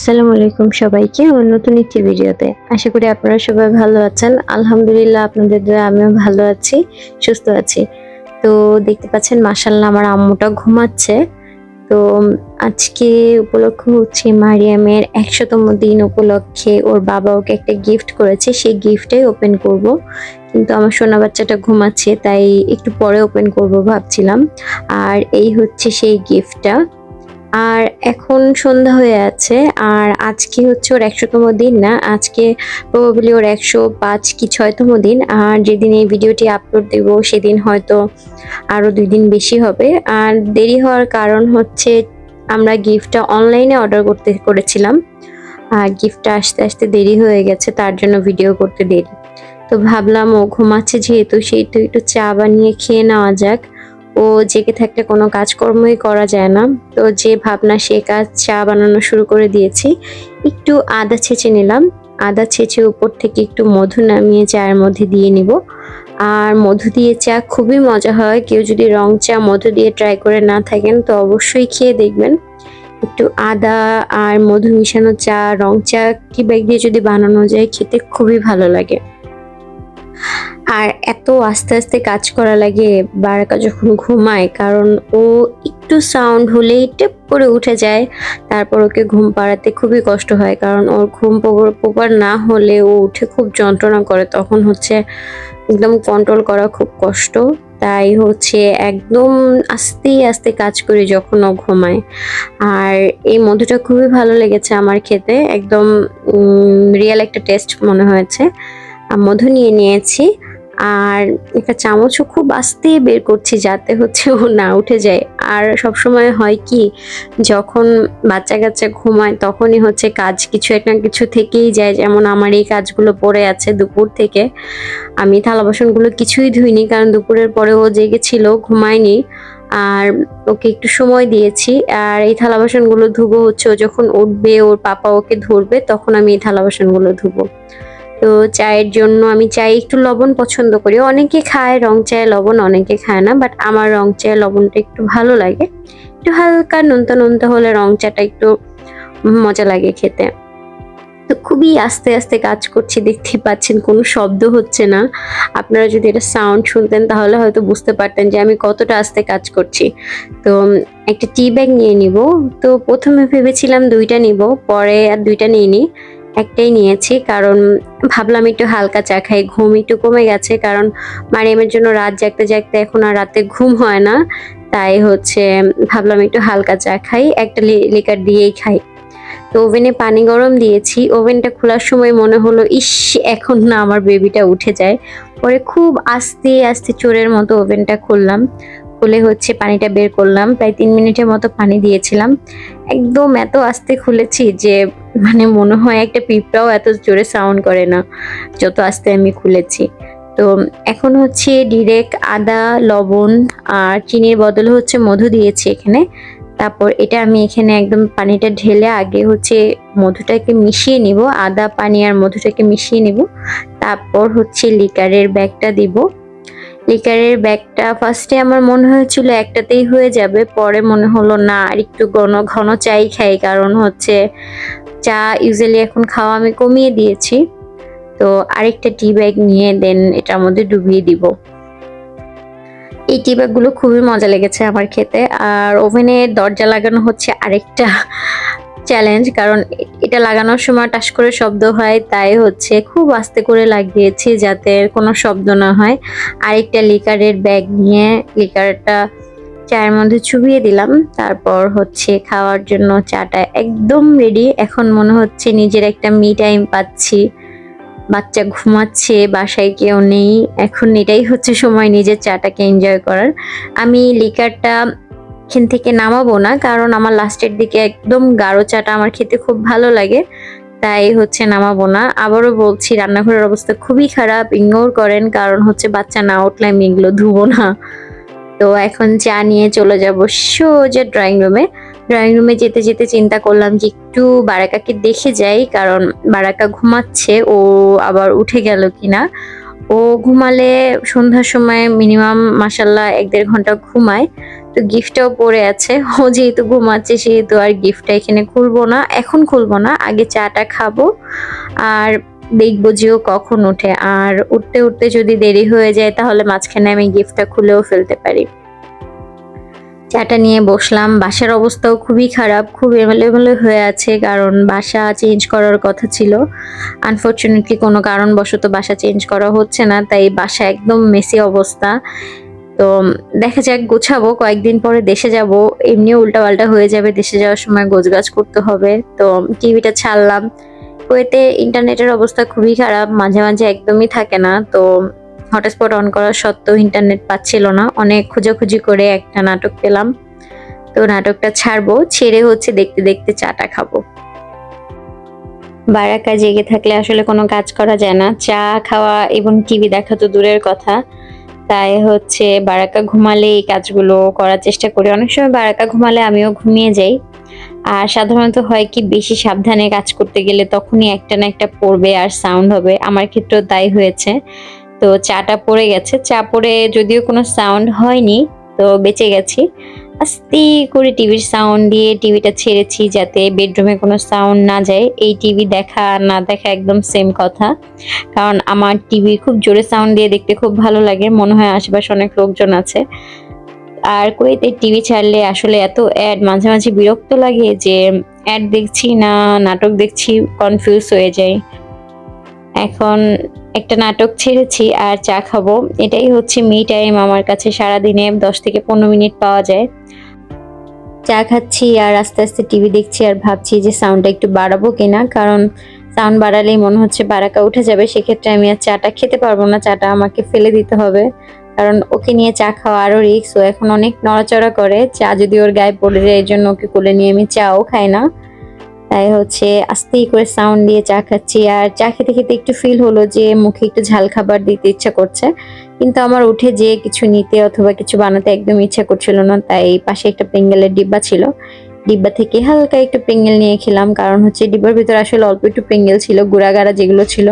আসসালামু আলাইকুম সবাইকে আমার নতুন একটি ভিডিওতে। আশা করি আপনারা সবাই ভালো আছেন। আলহামদুলিল্লাহ আপনাদের দয়া, আমিও ভালো আছি, সুস্থ আছি। তো দেখতে পাচ্ছেন মাসাল্লাহ আমার আম্মুটা ঘুমাচ্ছে। তো আজকে উপলক্ষ হচ্ছে মারিয়ামের একশোতম দিন উপলক্ষে ওর বাবা ওকে একটা গিফট করেছে। সেই গিফটটাই ওপেন করব। কিন্তু আমার সোনা বাচ্চাটা ঘুমাচ্ছে, তাই একটু পরে ওপেন করব ভাবছিলাম। আর এই হচ্ছে সেই গিফটটা আর এখন সন্ধ্যা হয়ে আছে, আর আজকে হচ্ছে ওর একশোতম দিন না, আজকে প্রবাবলি ওর একশো পাঁচ কি ছয়তম দিন, আর যেদিন এই ভিডিওটি আপলোড দেব সেদিন হয়তো আরও দুই দিন বেশি হবে। আর দেরি হওয়ার কারণ হচ্ছে আমরা গিফটটা অনলাইনে অর্ডার করতে করেছিলাম, আর গিফটটা আসতে আসতে দেরি হয়ে গেছে, তার জন্য ভিডিও করতে দেরি। তো ভাবলাম ও ঘুমাচ্ছে যেহেতু, সেই তো একটু চা বানিয়ে খেয়ে নেওয়া যাক। ও জেগে থাকলে কোনো কাজকর্মই করা যায় না। তো যে ভাবনা, সে কাজ চা বানানো শুরু করে দিয়েছি। একটু আদা ছেঁচে নিলাম। আদা ছেঁচে উপর থেকে একটু মধু নামিয়ে চায়ের মধ্যে দিয়ে নিব। আর মধু দিয়ে চা খুবই মজা হয়। কেউ যদি রং চা, মধু দিয়ে ট্রাই করে না থাকেন, তো অবশ্যই খেয়ে দেখবেন। একটু আদা আর মধু মিশানো চা, রং চা, কি ব্যাগ দিয়ে যদি বানানো যায়, খেতে খুবই ভালো লাগে। আর এত আস্তে আস্তে কাজ করা লাগে, বারাকা যখন ঘুমায়, কারণ ও একটু সাউন্ড হলেই টেপ করে উঠে যায়, তারপর ওকে ঘুম পাড়াতে খুবই কষ্ট হয়, কারণ ওর ঘুম প্রপার না হলে ও উঠে খুব যন্ত্রণা করে, তখন হচ্ছে একদম কন্ট্রোল করা খুব কষ্ট, তাই হচ্ছে একদম আস্তে আস্তে কাজ করি যখন ও ঘুমায়। আর এই মধুটা খুবই ভালো লেগেছে আমার খেতে, একদম রিয়েল একটা টেস্ট মনে হয়েছে। মধু নিয়ে নিয়েছি। আর একটা চামচও খুব আস্তে বের করছি যাতে হচ্ছে ও না উঠে যায়। আর সব সময় হয় কি, যখন বাচ্চা কাচ্চা ঘুমায় তখনই হচ্ছে কাজ কিছু একটা কিছু থেকেই যায়। যেমন আমার এই কাজগুলো পড়ে আছে দুপুর থেকে। আমি থালা বাসনগুলো কিছুই ধুইনি কারণ দুপুরের পরে ও জেগেছিল, ঘুমায়নি। আর ওকে একটু সময় দিয়েছি। আর এই থালা বাসনগুলো ধুবো হচ্ছে ও যখন উঠবে, ওর পাপা ওকে ধরবে, তখন আমি এই থালা বাসনগুলো ধুবো। তো চায়ের জন্য আমি চাই একটু লবণ পছন্দ করি। অনেকে খায় রং চায়ে লবণ, অনেকে খায় না বাট আমার রং চায়ে লবণটা একটু ভালো লাগে। একটু হালকা নুনতা নুনতা হলে রং চাটা একটু মজা লাগে খেতে। তো খুবই আস্তে আস্তে কাজ করছি, দেখতে পাচ্ছেন কোনো শব্দ হচ্ছে না। আপনারা যদি এটা সাউন্ড শুনতেন তাহলে হয়তো বুঝতে পারতেন যে আমি কতটা আস্তে কাজ করছি। তো একটা টি ব্যাগ নিয়ে নিব। তো প্রথমে ভেবেছিলাম দুইটা নিব, পরে আর দুইটা নিয়ে নিই একটাই নিয়েছি, কারণ ভাবলাম একটু হালকা চা খাই। ঘুম একটু কমে গেছে, কারণ মারিয়ামের জন্য রাত জাগতে জাগতে এখন আর রাতে ঘুম হয় না। তাই হচ্ছে ভাবলাম একটু হালকা চা খাই, একটা লিকার দিয়েই খাই। তো ওভেনে পানি গরম দিয়েছি, ওভেনটা খোলার সময় মনে হলো, ইস, এখন না আমার বেবিটা উঠে যায়। পরে খুব আস্তে আস্তে চোরের মতো ওভেনটা খুললাম। খুলে হচ্ছে, পানিটা বের করলাম। প্রায় তিন মিনিটের মতো পানি দিয়েছিলাম। একদম এত আস্তে খুলেছি যে মানে মনে হয় একটা পিঁপড়াও এত জোরে সাউন্ড করে না, যত আস্তে আমি খুলেছি। তো এখন হচ্ছে ডিরেক্ট আদা, লবণ আর চিনির বদলে হচ্ছে মধু দিয়েছি এখানে। তারপর এটা আমি এখানে একদম পানিটা ঢেলে আগে হচ্ছে মধুটাকে মিশিয়ে নিব। আদা, পানি আর মধুটাকে মিশিয়ে নিব। তারপর হচ্ছে লিকারের ব্যাগটা দিব। লিকারের ব্যাগটা ফার্স্টে আমার মনে হয়েছিল একটাতেই হয়ে যাবে, পরে মনে হলো না, আর একটু ঘন ঘন চাই খাই, কারণ হচ্ছে চা ইউজুয়ালি এখন খাওয়া আমি কমিয়ে দিয়েছি। তো আরেকটা টি ব্যাগ নিয়ে দেন এটার মধ্যে ডুবিয়ে দিব। এই টি ব্যাগগুলো খুবই মজা লেগেছে আমার খেতে, আর ওভেনে দরজা লাগানো হচ্ছে আরেকটা। চ্যালেঞ্জ কারণ এটা লাগানোর সময় টাস করে শব্দ হয়, তাই হচ্ছে খুব আস্তে করে লাগিয়েছি যাতে কোনো শব্দ না হয়। আরেকটা লিকারের ব্যাগ নিয়ে লিকারটা চায়ের মধ্যে চুবিয়ে দিলাম। তারপর হচ্ছে খাওয়ার জন্য চাটা একদম রেডি এখন মনে হচ্ছে নিজের একটা মি টাইম পাচ্ছি। বাচ্চা ঘুমাচ্ছে, বাসায় কেউ নেই। এখন এটাই হচ্ছে সময় নিজের চাটাকে এনজয় করার। আমি লিকারটা এখান থেকে নামাবো না, কারণ আমার লাস্টের দিকে একদম গাঢ় চাটা আমার খেতে খুব ভালো লাগে, তাই হচ্ছে নামাবো না। আবারও বলছি, রান্নাঘরের অবস্থা খুবই খারাপ, ইগনোর করেন, কারণ হচ্ছে বাচ্চা না উঠলে আমি এগুলো ধুবো না। তো এখন চা নিয়ে চলে যাব সোজা ড্রয়িং রুমে ড্রয়িং রুমে যেতে যেতে চিন্তা করলাম যে একটু বারাকাকে দেখে যাই, কারণ বারাকা ঘুমাচ্ছে, ও আবার উঠে গেল কিনা। ও ঘুমালে সন্ধ্যার সময় মিনিমাম মাসাল্লাহ এক দেড় ঘণ্টা ঘুমায়। তো গিফটটাও পড়ে আছে। ও যেহেতু ঘুমাচ্ছে, সেহেতু আর গিফটটা এখানে খুলবো না। এখন খুলবো না, আগে চাটা খাব আর দেখব যে ও কখন ওঠে আর উঠতে উঠতে যদি দেরি হয়ে যায়, তাহলে মাঝখানে আমি গিফটটা খুলেও ফেলতে পারি। চাটা নিয়ে বসলাম। বাসার অবস্থাও খুবই খারাপ, খুব এলোমেলো হয়ে আছে কারণ বাসা চেঞ্জ করার কথা ছিল। আনফর্চুনেটলি কোনো কারণবশত বাসা চেঞ্জ করা হচ্ছে না, তাই বাসা একদম মেসি অবস্থা। তো দেখা যাক গোছাবো, কয়েকদিন পরে দেশে যাব। এমনিও উল্টাপাল্টা হয়ে যাবে, দেশে যাওয়ার সময় গোছগাছ করতে হবে। তো টিভিটা ছাড়লাম। কুয়েতে ইন্টারনেটের অবস্থা খুবই খারাপ, মাঝে মাঝে একদমই থাকে না। তো হটস্পট অন করা সত্ত্বেও ইন্টারনেট পাচ্ছিল না। অনেক খোঁজাখুঁজি করে একটা নাটক পেলাম। তো নাটকটা ছাড়বো, ছেড়ে হচ্ছে দেখতে দেখতে চাটা খাব। বারাকা জেগে থাকলে আসলে কোনো কাজ করা যায় না। চা খাওয়া এবং টিভি দেখা তো দূরের কথা। তাই হচ্ছে বারাকা ঘুমালে এই কাজগুলো করার চেষ্টা করি। অনেক সময় বারাকা ঘুমালে আমিও ঘুমিয়ে যাই। আর সাধারণত হয় কি, বেশি সাবধানে কাজ করতে গেলে তখনই একটা না একটা পড়বে আর সাউন্ড হবে। আমার ক্ষেত্রেও তাই হয়েছে। তো চাটা পড়ে গেছে। চা পড়ে যদিও কোনো সাউন্ড হয়নি, তো বেঁচে গেছি। আস্তে করে টিভির সাউন্ড দিয়ে টিভিটা ছেড়েছি যাতে বেডরুমে কোনো সাউন্ড না যায়। এই টিভি দেখা না দেখা একদম সেম কথা। কারণ আমার টিভি খুব জোরে সাউন্ড দিয়ে দেখতে খুব ভালো লাগে। মনে হয় আশেপাশে অনেক লোকজন আছে। আর কুয়েতে টিভি ছাড়লে আসলে এত অ্যাড মাঝে মাঝে বিরক্ত লাগে যে অ্যাড দেখছি না, নাটক দেখছি কনফিউজ হয়ে যায় এখন একটা নাটক ছেড়েছি আর চা খাব। এটাই হচ্ছে মি টাইম আমার কাছে সারাদিনে দশ থেকে পনেরো মিনিট পাওয়া যায়। চা খাচ্ছি আর আস্তে আস্তে টিভি দেখছি আর ভাবছি যে সাউন্ডটা একটু বাড়াবো কিনা, কারণ সাউন্ড বাড়ালেই মনে হচ্ছে বারাকা উঠে যাবে। সেক্ষেত্রে আমি আর চাটা খেতে পারব না, চাটা আমাকে ফেলে দিতে হবে। কারণ ওকে নিয়ে চা খাওয়া আরও রিক্স ও এখন অনেক নড়াচড়া করে। চা যদি ওর গায়ে পড়ে যায় এই জন্য ওকে কোলে নিয়ে আমি চাও খাই না। তাই হচ্ছে আস্তেই করে সাউন্ড দিয়ে চা খাচ্ছি। আর চা খেতে খেতে একটু ফিল হলো যে মুখে একটু ঝাল খাবার দিতে ইচ্ছা করছে। কিন্তু আমার উঠে যে কিছু নিতে অথবা কিছু বানাতে একদম ইচ্ছা করছিল না, তাই পাশে একটা পেঙ্গেলের ডিব্বা ছিল। ডিব্বা থেকে হালকা একটু পেঙ্গেল নিয়ে খেলাম, কারণ হচ্ছে ডিব্বার ভিতরে আসলে অল্প একটু পেঙ্গেল ছিল, গুড়াগাড়া যেগুলো ছিল,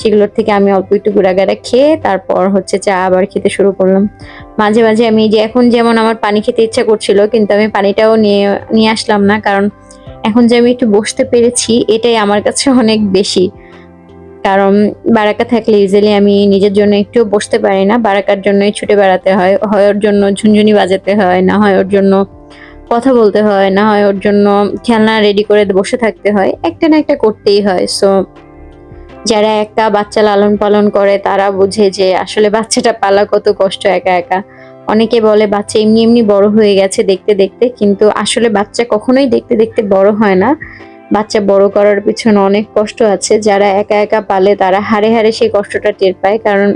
সেগুলোর থেকে আমি অল্প একটু গুড়াগাড়া খেয়ে তারপর হচ্ছে চা আবার খেতে শুরু করলাম। মাঝে মাঝে আমি যে এখন যেমন আমার পানি খেতে ইচ্ছা করছিল, কিন্তু আমি পানিটাও নিয়ে নিয়ে আসলাম না, কারণ এখন যে আমি একটু বসতে পেরেছি, এটাই আমার কাছে অনেক বেশি। কারণ বারাকা থাকলে ইজিলি আমি নিজের জন্য একটু বসতে পারি না, বারাকার জন্যই ছুটে বেড়াতে হয়। হয় ওর জন্য ঝুনঝুনি বাজাতে হয়, না হয় ওর জন্য কথা বলতে হয়, না হয় ওর জন্য খেলনা রেডি করে বসে থাকতে হয়। একটা না একটা করতেই হয়। সো যারা একা বাচ্চা লালন পালন করে, তারা বুঝে যে আসলে বাচ্চাটা পালা কত কষ্ট একা একা। অনেকে বলে বাচ্চা এমনি এমনি বড় হয়ে গেছে দেখতে দেখতে, কিন্তু আসলে বাচ্চা কখনোই দেখতে দেখতে বড় হয় না। বাচ্চা বড় করার পিছনে অনেক কষ্ট আছে। যারা একা একা পালে তারা হারে হারে সেই কষ্টটা টের পায়। কারণ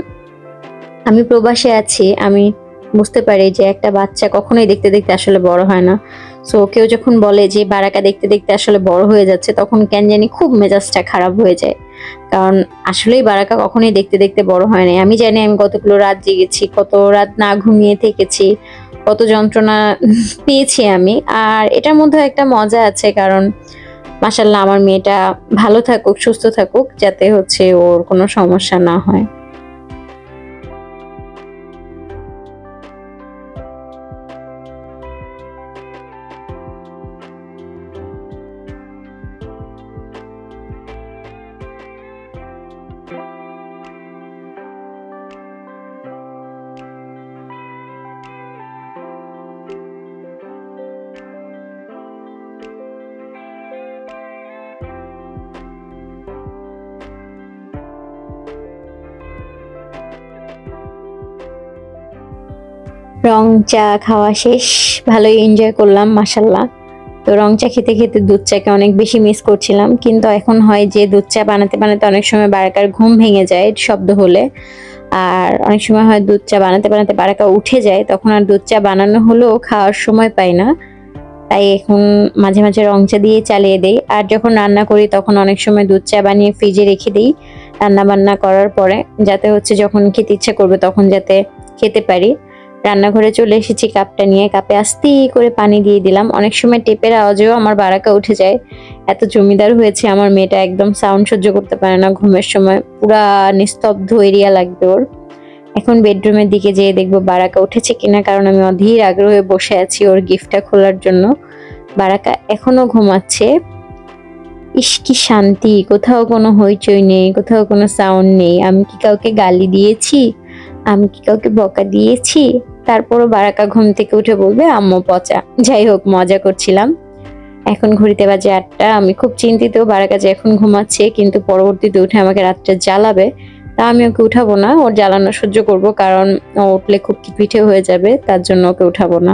আমি প্রবাসে আছি, আমি বুঝতে পারি যে একটা বাচ্চা কখনোই দেখতে দেখতে আসলে বড় হয় না। সো কেউ যখন বলে যে বারাকা দেখতে দেখতে আসলে বড় হয়ে যাচ্ছে, তখন কেন জানি খুব মেজাজটা খারাপ হয়ে যায়। কারণ আসলেই বারাকা কখনোই দেখতে দেখতে বড় হয় নাই। আমি জানি আমি কতগুলো রাত জেগেছি, কত রাত না ঘুমিয়ে থেকেছি, কত যন্ত্রণা পেয়েছি আমি। আর এটার মধ্যে একটা মজা আছে, কারণ মাসাল্লাহ আমার মেয়েটা ভালো থাকুক, সুস্থ থাকুক, যাতে হচ্ছে ওর কোনো সমস্যা না হয়। রং চা খাওয়া শেষ। ভালোই এনজয় করলাম মাসাল্লাহ তো রং চা খেতে খেতে দুধ চাকে অনেক বেশি মিস করছিলাম। কিন্তু এখন হয় যে দুধ চা বানাতে বানাতে অনেক সময় বারাকার ঘুম ভেঙে যায় শব্দ হলে। আর অনেক সময় হয় দুধ চা বানাতে বানাতে বারাকা উঠে যায়, তখন আর দুধ চা বানানো হলেও খাওয়ার সময় পাই না। তাই এখন মাঝে মাঝে রং চা দিয়ে চালিয়ে দেই। আর যখন রান্না করি, তখন অনেক সময় দুধ চা বানিয়ে ফ্রিজে রেখে দিই রান্না বান্না করার পরে, যাতে হচ্ছে যখন খেতে ইচ্ছে করবে, তখন যাতে খেতে পারি। রান্নাঘরে চলে এসেছি, কাপটা নিয়ে। কাপে আস্তে করে পানি দিয়ে দিলাম। অনেক সময় টেপের আওয়াজেও আমার বারাকা উঠে যায়। এত জমিদার হয়েছে আমার মেয়েটা, একদম সাউন্ড সহ্য করতে পারে না ঘুমের সময়। পুরা নিস্তব্ধ এরিয়া লাগবে ওর। এখন বেডরুমের দিকে যেয়ে দেখব বারাকা উঠেছে কিনা, কারণ আমি অধীর আগ্রহে বসে আছি ওর গিফটটা খোলার জন্য। বারাকা এখনও ঘুমাচ্ছে। ইস, কি শান্তি। কোথাও কোনো হইচই নেই, কোথাও কোনো সাউন্ড নেই। আমি কি কাউকে গালি দিয়েছি? আমি কি কাউকে বকা দিয়েছি? তারপরও বারাকা ঘুম থেকে উঠে বলবে, আম্মু, পচা। যাই হোক, মজা করছিলাম। এখন ঘড়িতে বাজে আটটা। আমি খুব চিন্তিত, বারাকা যে এখন ঘুমাচ্ছে, কিন্তু পরবর্তীতে উঠে আমাকে রাত্রে জ্বালাবে, তা আমি ওকে উঠাবো না। ওর জ্বালানো সহ্য করব, কারণ ও উঠলে খুব পিঠে হয়ে যাবে, তার জন্য ওকে উঠাবো না।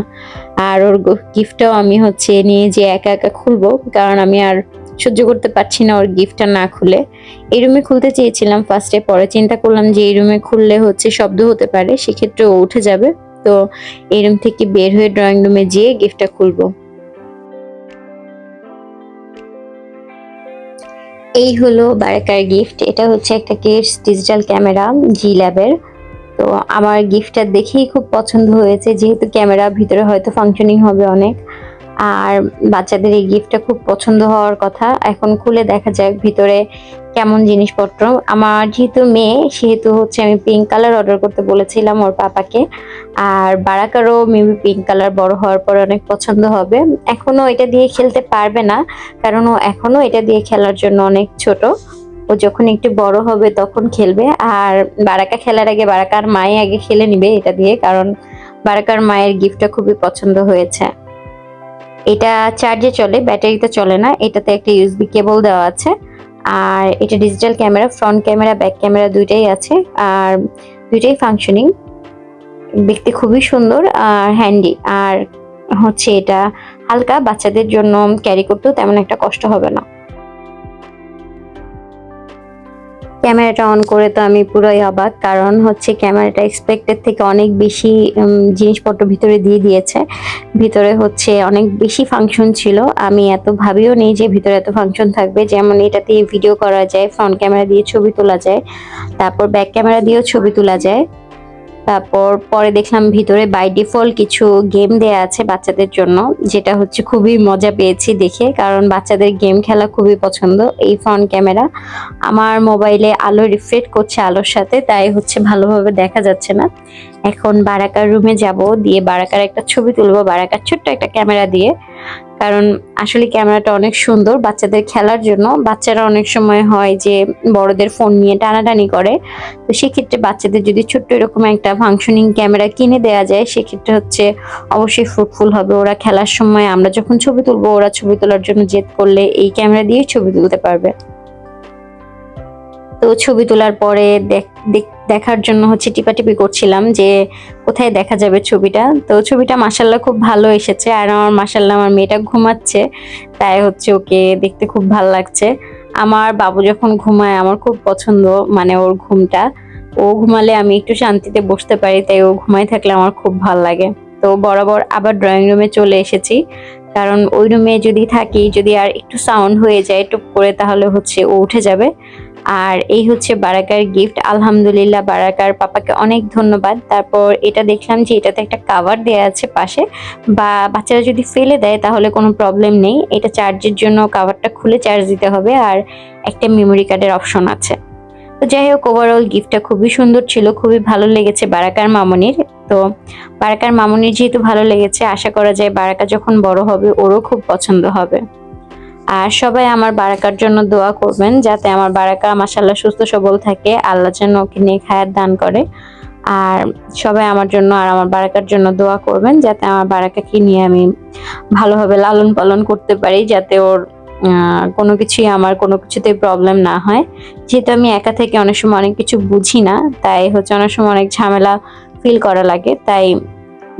আর ওর গিফটটাও আমি হচ্ছে নিয়ে যে একা একা খুলবো, কারণ আমি আর সহ্য করতে পারছি না ওর গিফটটা না খুলে। এই রুমে খুলতে চেয়েছিলাম ফার্স্টে পরে চিন্তা করলাম যে এই রুমে খুললে হচ্ছে শব্দ হতে পারে, সেক্ষেত্রে ও উঠে যাবে। তো এই রুম থেকে বের হয়ে ড্রয়িং রুমে যেয়ে গিফটটা খুলবো। এই হলো বারাকার গিফট এটা হচ্ছে একটা কেস ডিজিটাল ক্যামেরা জি ল্যাবের তো আমার গিফটটা দেখেই খুব পছন্দ হয়েছে, যেহেতু ক্যামেরা ভিতরে হয়তো ফাংশনিং হবে অনেক। আর বাচ্চাদের এই গিফটটা খুব পছন্দ হওয়ার কথা। এখন খুলে দেখা যাক ভিতরে কেমন জিনিসপত্র? আমার যেহেতু মেয়ে, সেহেতু হচ্ছে আমি পিঙ্ক কালার অর্ডার করতে বলেছিলাম ওর পাপাকে। আর বারাকারও মেবি পিঙ্ক কালার বড় হওয়ার পর অনেক পছন্দ হবে। এখনও এটা দিয়ে খেলতে পারবে না, কারণ ও এখনও এটা দিয়ে খেলার জন্য অনেক ছোট। ও যখন একটু বড় হবে তখন খেলবে। আর বারাকা খেলার আগে, বারাকার মায়ে আগে খেলে নিবে এটা দিয়ে, কারণ বারাকার মায়ের গিফটটা খুবই পছন্দ হয়েছে। এটা চার্জে চলে, ব্যাটারিতে চলে না, এটাতে একটা ইউএসবি কেবল দেওয়া আছে। আর এটা digital camera front camera back camera দুইটাই আছে আর দুইটাই ফাংশনিং দেখতে খুবই সুন্দর আর হ্যান্ডি আর হচ্ছে এটা হালকা বাচ্চাদের জন্য ক্যারি করতেও তেমন একটা কষ্ট হবে না। ক্যামেরাটা অন করে তো আমি পুরোই অবাক, কারণ হচ্ছে ক্যামেরাটা এক্সপেক্টেড থেকে অনেক বেশি জিনিসপত্র ভিতরে দিয়ে দিয়েছে। ভিতরে হচ্ছে অনেক বেশি ফাংশন ছিল। আমি এত ভাবিও নেই যে ভিতরে এত ফাংশন থাকবে। যেমন এটাতে ভিডিও করা যায় ফ্রন্ট ক্যামেরা দিয়ে ছবি তোলা যায়, তারপর ব্যাক ক্যামেরা দিয়েও ছবি তোলা যায়। তারপর পরে দেখলাম ভিতরে বাই ডিফল্ট কিছু গেম দেয়া আছে বাচ্চাদের জন্য, যেটা হচ্ছে খুবই মজা পেয়েছি দেখে, কারণ বাচ্চাদের গেম খেলা খুবই পছন্দ, এই ফ্রন্ট ক্যামেরা। আমার মোবাইলে আলো রিফ্লেক্ট করছে আলোর সাথে, তাই হচ্ছে ভালোভাবে দেখা যাচ্ছে না। এখন বারাকার রুমে যাব, দিয়ে বারাকার একটা ছবি তুলবো, বারাকার ছোট্ট একটা ক্যামেরা দিয়ে। কারণ আসলে ক্যামেরাটা অনেক সুন্দর বাচ্চাদের খেলার জন্য। বাচ্চারা অনেক সময় হয় যে বড়দের ফোন নিয়ে টানাটানি করে। তো সেক্ষেত্রে বাচ্চাদের যদি ছোট্ট এরকম একটা ফাংশনিং ক্যামেরা কিনে দেওয়া যায়, সেক্ষেত্রে হচ্ছে অবশ্যই ফ্রুটফুল হবে। ওরা খেলার সময় আমরা যখন ছবি তুলবো, ওরা ছবি তোলার জন্য জেদ করলে এই ক্যামেরা দিয়ে ছবি তুলতে পারবে। তো ছবি তোলার পরে দেখার জন্য হচ্ছে টিপাটিপি করছিলাম যে কোথায় দেখা যাবে ছবিটা। তো ছবিটা মাসাল্লাহ খুব ভালো এসেছে। আর আমার মাসাল্লাহ আমার মেয়েটা ঘুমাচ্ছে, তাই হচ্ছে ওকে দেখতে খুব ভালো লাগছে। আমার বাবু যখন ঘুমায়, আমার খুব পছন্দ মানে ওর ঘুমটা। ও ঘুমালে আমি একটু শান্তিতে বসতে পারি, তাই ও ঘুমায় থাকলে আমার খুব ভালো লাগে। তো বরাবর আবার ড্রয়িং রুমে চলে এসেছি। কারণ ওই রুমে যদি থাকি, যদি আর একটু সাউন্ড হয়ে যায় টুপ করে, তাহলে হচ্ছে ও উঠে যাবে। আর এই হচ্ছে বারাকার গিফট আলহামদুলিল্লাহ, বারাকার পাপাকে অনেক ধন্যবাদ। তারপর এটা দেখলাম যে এটাতে একটা কাভার দেওয়া আছে পাশে। বা বাচ্চারা যদি ফেলে দেয় তাহলে কোনো প্রবলেম নেই। এটা চার্জের জন্য কাভারটা খুলে চার্জ দিতে হবে আর একটা মেমোরি কার্ডের অপশন আছে। তো যাই হোক ওভারঅল গিফটটা খুবই সুন্দর ছিল, খুবই ভালো লেগেছে বারাকার মামনির। তো বারাকার মামনির যেহেতু ভালো লেগেছে, আশা করা যায় বারাকা যখন বড় হবে, ওরও খুব পছন্দ হবে। আর সবাই আমার বারাকার জন্য দোয়া করবেন যাতে আমার বারাকা মাসাল্লাহ সুস্থ সবল থাকে, আল্লাহ যেন ওকে নিয়ে খায়ার দান করে। আর সবাই আমার জন্য আর আমার বারাকার জন্য দোয়া করবেন যাতে আমার বারাকাকে নিয়ে আমি ভালোভাবে লালন পালন করতে পারি, যাতে ওর কোনো কিছুই আমার কোনো কিছুতে প্রবলেম না হয়। যেহেতু আমি একা থেকে অনেক সময় অনেক কিছু বুঝি না, তাই হচ্ছে অনেক সময় অনেক ঝামেলা ফিল করা লাগে, তাই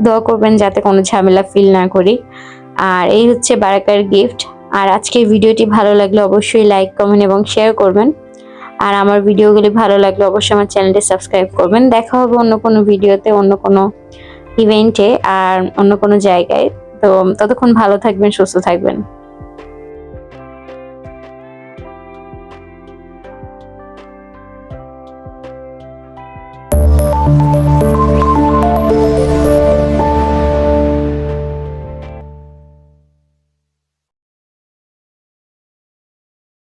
দোয়া করবেন যাতে কোনো ঝামেলা ফিল না করি। আর এই হচ্ছে বারাকার গিফট আর আজকের ভিডিওটি ভালো লাগলে অবশ্যই লাইক, কমেন্ট এবং শেয়ার করবেন। আর আমার ভিডিওগুলি ভালো লাগলে অবশ্যই আমার চ্যানেলটি সাবস্ক্রাইব করবেন। দেখা হবে অন্য কোনো ভিডিওতে, অন্য কোনো ইভেন্টে আর অন্য কোনো জায়গায়। তো ততক্ষণ ভালো থাকবেন, সুস্থ থাকবেন।